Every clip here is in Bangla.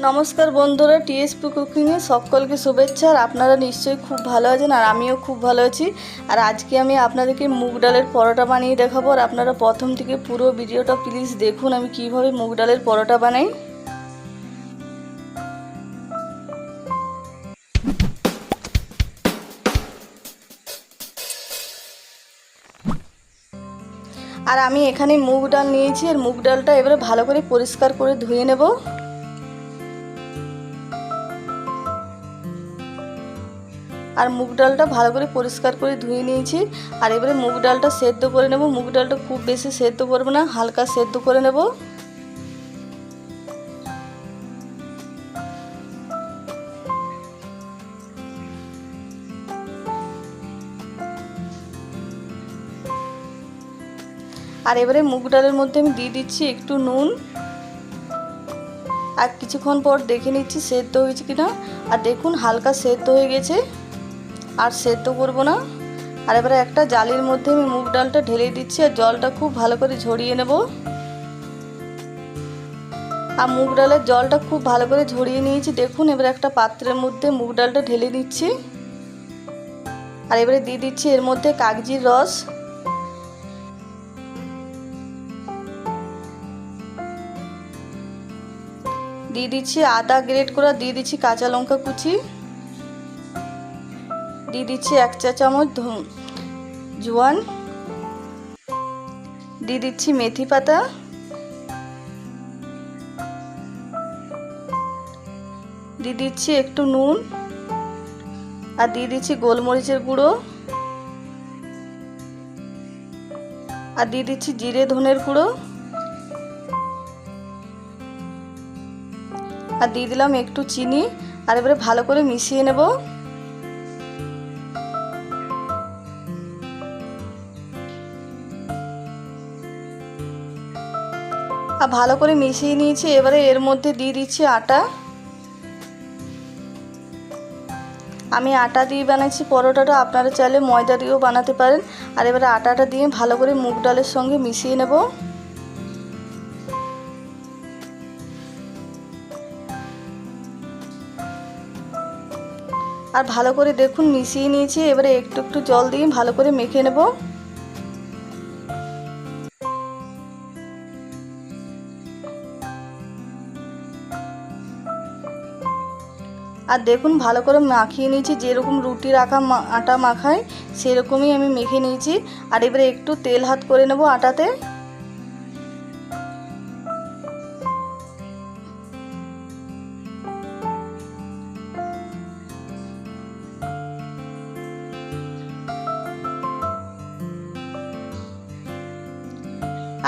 নমস্কার বন্ধুরা টিএসপি কুকিংয়ে সকলকে শুভেচ্ছা, আর আপনারা নিশ্চয়ই খুব ভালো আছেন, আর আমিও খুব ভালো আছি। আর আজকে আমি আপনাদেরকে মুগ ডালের পরোটা বানিয়ে দেখাবো, আর আপনারা প্রথম থেকে পুরো ভিডিওটা প্লিজ দেখুন, আমি কীভাবে মুগ ডালের পরোটা বানাই। আর আমি এখানে মুগ ডাল নিয়েছি, আর মুগ ডালটা এবারে ভালো করে পরিষ্কার করে ধুয়ে নেব। আর মুগ ডালটা ভালো করে পরিষ্কার করে ধুয়ে নিয়েছি। আর এবারে মুগ ডালটা সেদ্ধ করে নেব। মুগ ডালটা খুব বেশি সেদ্ধ করব না, হালকা সেদ্ধ করে নেব। আর এবারে মুগ ডালের মধ্যে আমি দিয়ে দিচ্ছি একটু নুন। আর কিছুক্ষণ পর দেখে নিচ্ছি সেদ্ধ হয়েছে কিনা। আর দেখুন, হালকা সেদ্ধ হয়ে গেছে। আর সেদ্ধ করব না। আর এবারে একটা জালির মধ্যে আমি মুগ ডালটা ঢেলে দিচ্ছি আর জলটা খুব ভালো করে ঝরিয়ে নেব। আর মুগ ডালের জলটা খুব ভালো করে ঝরিয়ে নিয়েছি। দেখুন, এবারে একটা পাত্রের মধ্যে মুগ ডালটা ঢেলে দিচ্ছি। আর এবারে দিয়ে দিচ্ছি এর মধ্যে কাগজির রস। দিয়ে দিচ্ছি আদা গ্রেট করা, দিয়ে দিচ্ছি কাঁচা লঙ্কা কুচি। দিয়ে দিচ্ছি এক চা চামচ জোয়ান। দিয়ে দিচ্ছি মেথি পাতা। দিয়ে দিচ্ছি একটু নুন। আর দিয়ে দিচ্ছি গোলমরিচের গুঁড়ো। আর দিয়ে দিচ্ছি জিরে ধনের গুঁড়ো। আর দিয়ে দিলাম একটু চিনি। আর এবারে ভালো করে মিশিয়ে নেব। আর ভালো করে মিশিয়ে নিয়েছি, এবারে এর মধ্যে দিয়ে দিচ্ছি আটা। আমি আটা দিয়ে বানাচ্ছি পরোটাটা, আপনারা চাইলে ময়দা দিয়েও বানাতে পারেন। আর এবারে আটাটা দিয়ে ভালো করে মুগ ডালের সঙ্গে মিশিয়ে নেব। আর ভালো করে দেখুন মিশিয়ে নিয়েছি, এবারে একটু একটু জল দিয়ে ভালো করে মেখে নেব। আর দেখুন, ভালো করে মাখিয়ে নিয়েছি। যেরকম রুটি রাখা আটা মাখায় সেরকমই আমি মেখে নিয়েছি। আর এবারে একটু তেল হাত করে নেব আটাতে।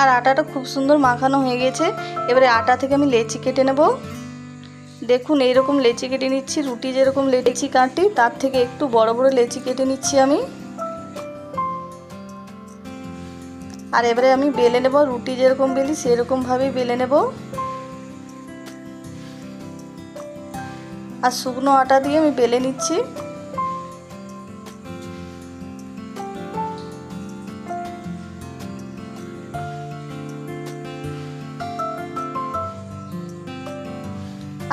আর আটাটা খুব সুন্দর মাখানো হয়ে গেছে। এবারে আটা থেকে আমি লেচি কেটে নেব। দেখুন, এইরকম লেচি কেটে নিচ্ছি, রুটি যেরকম লেচি কাটি, তার থেকে একটু বড় বড় লেচি কেটে নিচ্ছি আমি। আর এবারে আমি বেলে নেব, রুটি যেরকম বেলি সেরকমভাবেই বেলে নেব। আর শুকনো আটা দিয়ে আমি বেলে নিচ্ছি।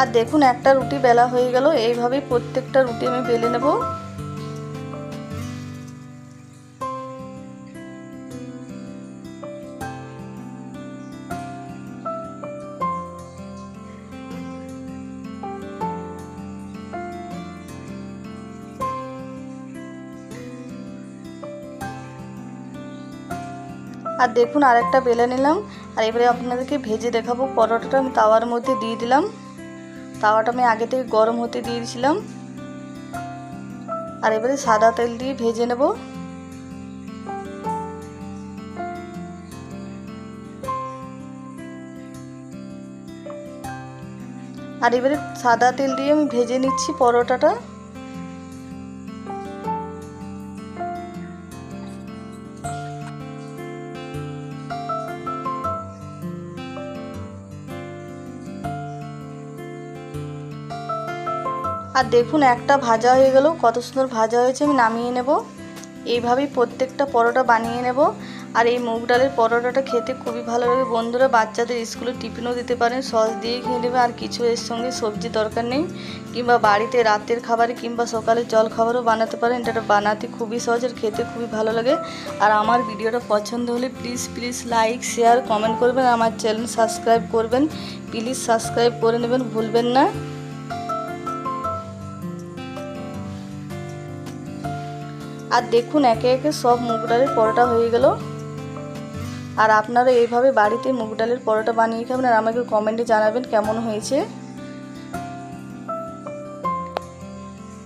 আর দেখুন, একটা রুটি বেলা হয়ে গেল। এইভাবেই প্রত্যেকটা রুটি আমি বেলে নেব। আর দেখুন, আরেকটা বেলে নিলাম। আর এবারে আপনাদেরকে ভেজে দেখাবো। পরোটাটা আমি তাওয়ার মধ্যে দিয়ে দিলাম। তাওয়াটা আমি আগে থেকে গরম হতে দিয়েছিলাম। আর এবারে সাদা তেল দিয়ে ভেজে নেব। আর এবারে সাদা তেল দিয়ে আমি ভেজে নিচ্ছি পরোটাটা। আর দেখুন, একটা ভাজা হয়ে গেল কত সুন্দর ভাজা হয়েছে, আমি নামিয়ে নেব। এইভাবেই প্রত্যেকটা পরোটা বানিয়ে নেব। আর এই মুগ ডালের পরোটাটা খেতে খুবই ভালো লাগে। বন্ধুরা, বাচ্চাদের স্কুলে টিফিনও দিতে পারেন, সস দিয়ে খেয়ে নেবে। আর কিছু এর সঙ্গে সবজি দরকার নেই, কিংবা বাড়িতে রাতের খাবারে কিংবা সকালে জল খাবারও বানাতে পারেন। এটা বানাতে খুবই সহজ আর খেতে খুবই ভালো লাগে। আর আমার ভিডিওটা পছন্দ হলে please please like share comment করবেন। আমার চ্যানেল সাবস্ক্রাইব করবেন। প্লিজ সাবস্ক্রাইব করে নেবেন, ভুলবেন না। আর দেখুন, একে একে সব মুগ ডালের পরোটা হয়ে গেল। আর আপনারা এইভাবে বাড়িতে মুগ ডালের পরোটা বানিয়ে খাবেন আর আমাকে কমেন্টে জানাবেন কেমন হয়েছে।